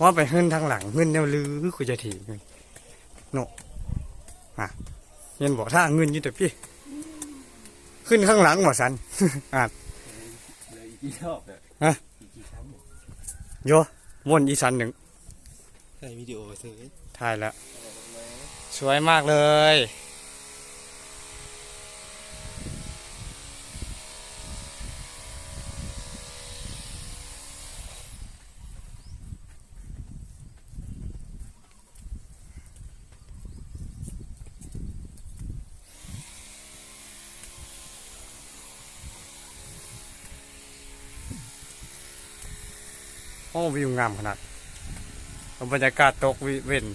ว่าไปขึ้นทางหลังเงินแนวลือกูจะถีเงินโนอะเงินบอกถ้าเงินอยู่แต่พี่ ขึ้นข้างหลังบ่สันอะเลยอีกรอบเนี่ยฮะอีกกี่ครั้งเนี่ยโยวนอีสันหนึ่งใส่วิดีโอไปซื้อถ่ายแล้ว สวยมากเลย โอ้วิวงามขนาดบรรยากาศตกวิเว้น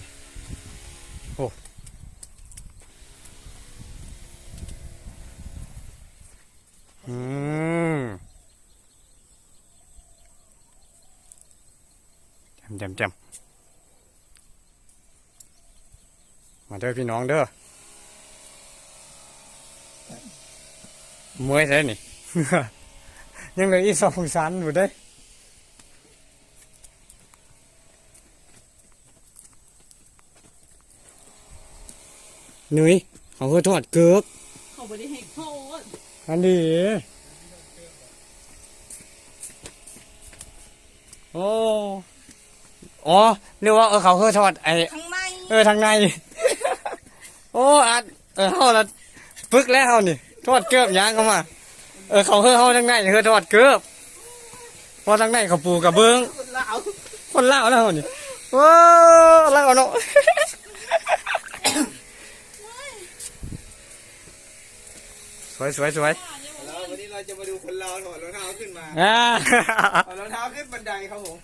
อืมแจมแจมแจมมาเด้อพี่น้องเด้อเมื่อยใช่นี่ ยังเหลืออีกสองสันอยู่เด้ หนุ่ยเขาก็ทอดเกือบเขาไม่ได้ให้โทษอันนี้โอ้อ๋อเรียกว่าเออเขาคือทอดไอข้างในเออทางใน โอ้อัดเออเขาละปึกแล้วเขานี่ทอดเกือบยางเข้ามา เออเขาคือเขาทางในคือทอดเกือบเพอทางในเขาปูกับเบิ้งคนลาวคนเล่าวแล้วเขานี่ว้าวเล่าวเนาะ วยสวยสวยแล้ววันนี้เราจะมาดูคนเราถอดรองเท้าขึ้นมาอ่าถอดรองเท้าขึ้นบันไดครับผม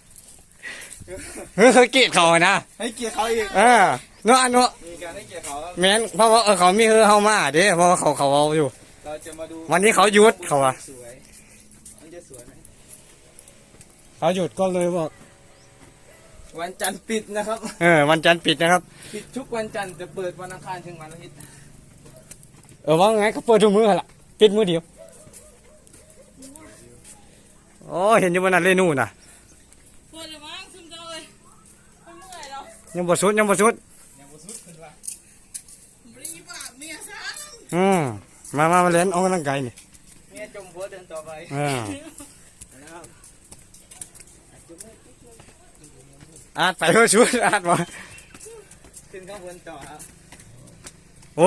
เฮ้ยเขาเกียดเขานะให้เกียร์เขาอีกเออเนาะอันเนาะมีการให้เกียร์เขาแม้นเพราะว่าเขามีเฮอเฮามาเด้เพราะว่าเขาเขาเอาอยู่ เราจะมาดูวันนี้เขาหยุดเขาอะสวยมันจะสวยไหมเขาหยุดก็เลยบอกวันจันทร์ปิดนะครับ เออ วันจันทร์ปิดนะครับ ปิดทุกวันจันทร์จะเปิดวันอังคารถึงวันอาทิตย์ เออว่าไงเขาเปิดทุกมือหั่นล่ะปิดมือเดียวโอ้เห็นอยู่บนนั้นเลยนู่นน่ะปวดเลยมั้งซึมจังเลยไม่เมื่อยแล้วยังบ่สุดยังบ่สุดยังบ่สุดขึ้นว่าไม่ได้ยินว่าเมียซ้อืมมามามาเล่นออกกำลังกายนี่เมียจมหัวเดินต่อไปเออนะครับอาดไปเพื่อชุดอาดมาขึ้นข้างบนต่อครับโอ้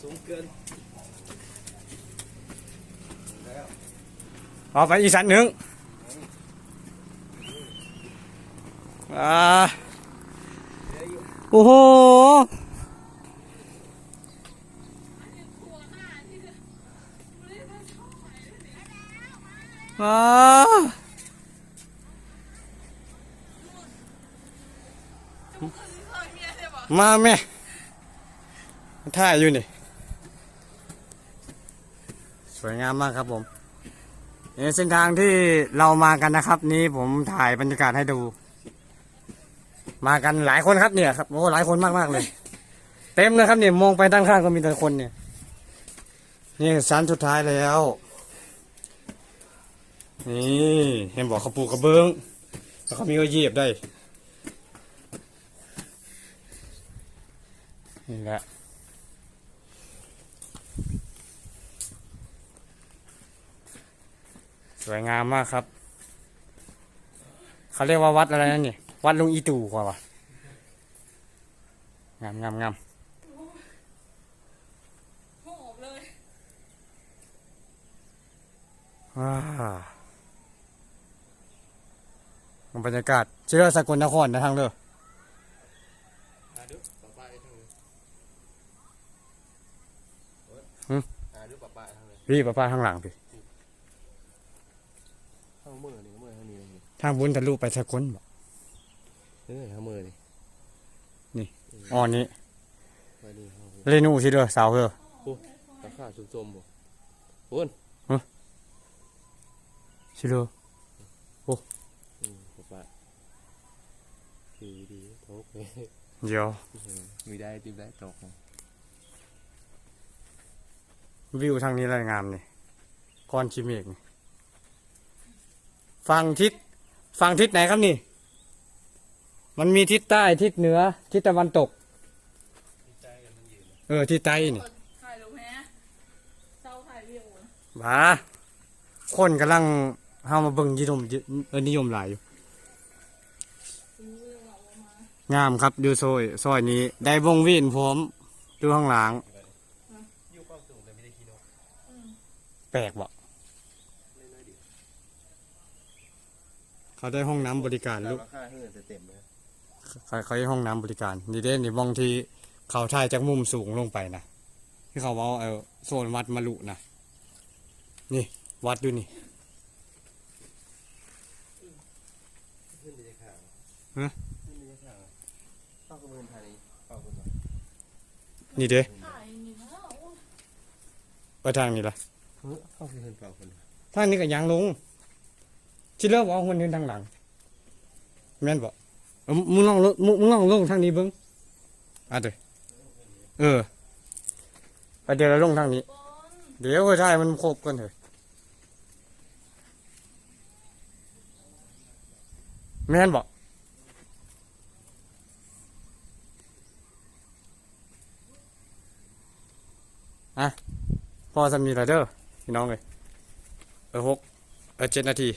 พื่อโปรแต่งสูงขึ้นมาโอ้ตีน เออหัวดังๆนี่อู้ ไม่มีอะไรท จักจะว่าเข้าเฮอเกียดเขาโพดน่ะเด้อ ำคือคนละยืนได้ เออเย็นละเย็นละ ถอดรองเท้าขึ้นมา สวยสวยสวยโอ้ สูงเกินแล้ว เอาไปอีกสันหนึ่งอ่า เหลืออยู่ โอ้โหอ่ามาแม่ถ่ายอยู่นี่ สวยงามมากครับผมนี่เส้นทางที่เรามากันนะครับ นี้ผมถ่ายบรรยากาศให้ดู มากันหลายคนครับเนี่ยครับโอ้หลายคนมากมากๆเลย เต็มเลยครับเนี่ยมองไปด้านข้างก็มีแต่คนเนี่ย นี่สันสุดท้ายแล้วนี่เห็นบอกเขาปลูกกระเบื้องแล้วเขามีก็เยียบได้นี่แหละ สวยงามมากครับ เขาเรียกว่าวัดอะไรนั่นนี่วัดลุงอีตู่กว่าวะงามงามงามหอบเลยอ่าบรรยากาศเชื่อสกลนครนะทางเด้ออ่าดูปะปายทั้งเลยหึอ่าดูปะปายทั้งเลยพี่ป้าป้าข้างหลังพี่ ข้างมือนี่มือทางนี้ทางบุญทะลุไปสกลบ่เออทำมือดิอ๋อนี้มาดีเขาเรนูสิเด้อสาวเด้อราคาชุ่มๆบ่พุ่นสิเด้ออืมผมว่าคือดีทกเลยเดี๋ยวมีได้ติบได้ตกวิวทางนี้รายงามนี่ก้อนชิเมกนี่ ฟังทิศฟังทิศไหนครับนี่ มันมีทิศใต้ทิศเหนือ ทิศตะวันตก เออทิศใต้นี่ถ่ายรูปแฮะเจ้าถ่ายวิวนะบ้าคนกำลังเฮามาเบิ่งยิยมเออนิยมหลายอยู่รู้เรื่องเราว่ามางามครับดูซอยซอยนี้ ได้วงเวียนพร้อมดูข้างหลังอยู่ความสูงแต่ไม่ได้คิดนกแปลกบ่ ไม่น้อยดี เขาได้ห้องน้ำบริการลูกราคาเฮือนจะเต็มเลยเขาเขาให้ห้องน้ำบริการ นี่เด้นี่บางทีเขาถ่ายจากมุมสูงลงไปนะที่เขาเอาเอาโซนวัดมาลุนะนี่ วัดดูนี่ขึ้นไปจะข่าวฮะขึ้นไปจะข่าวเข้ากระบวนการนี้เข้ากันมานี่เด้ถ่ายนี่นะโอ้ยไปทางนี้ละเฮ้ยเข้าไปเฮือนเปล่าคนเดียวทางนี้ก็ยางลง ที่เลิกเอาคนเดินทางหลังแม่นบอ้ามึงลองลงมึงมึงลองลงทางนี้เบิ้งอะเด้อเออไปเดี๋ยวเราลงทางนี้ เดี๋ยวก็ใช่มันครบกันเถอะแม่นบอกอะพอสำนีไรเดอร์พี่น้องเลยเออหกเออเจ็ดนาที